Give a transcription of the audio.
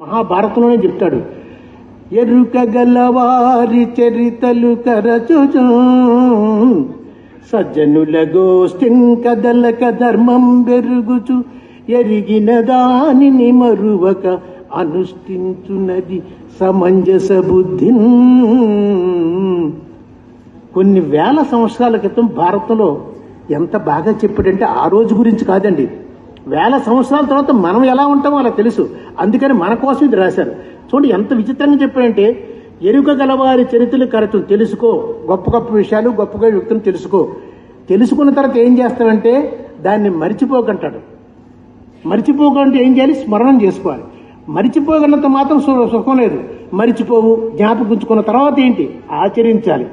మహాభారతంలోనే చెప్తాడు. ఎరుక గలవారి చరితలు కరచుచు సజ్జనుల గోష్ఠిన్ కదలక ధర్మం పెరుగుచు ఎరిగిన దానిని మరువక అనుష్ఠించున్నది సమంజస బుద్ధి. కొన్ని వేల సంవత్సరాల క్రితం భారతంలో ఎంత బాగా చెప్పాడంటే ఆ రోజు గురించి కాదండి. వేల సంవత్సరాల తర్వాత మనం ఎలా ఉంటామో అలా తెలుసు. అందుకని మన కోసం ఇది రాశారు. చూడండి ఎంత విచిత్రంగా చెప్పాడంటే ఎరుక గలవారి చరిత్రలు కరెక్ట్ తెలుసుకో. గొప్ప గొప్ప విషయాలు గొప్పగా వ్యక్తులు తెలుసుకో. తెలుసుకున్న తర్వాత ఏం చేస్తామంటే దాన్ని మరిచిపోకంటాడు మరిచిపోకంటే ఏం చేయాలి? స్మరణం చేసుకోవాలి. మరిచిపోగలంత మాత్రం సు- సుఖం లేదు. మరిచిపోవు. జ్ఞాపకం ఉంచుకున్న తర్వాత ఏంటి? ఆచరించాలి.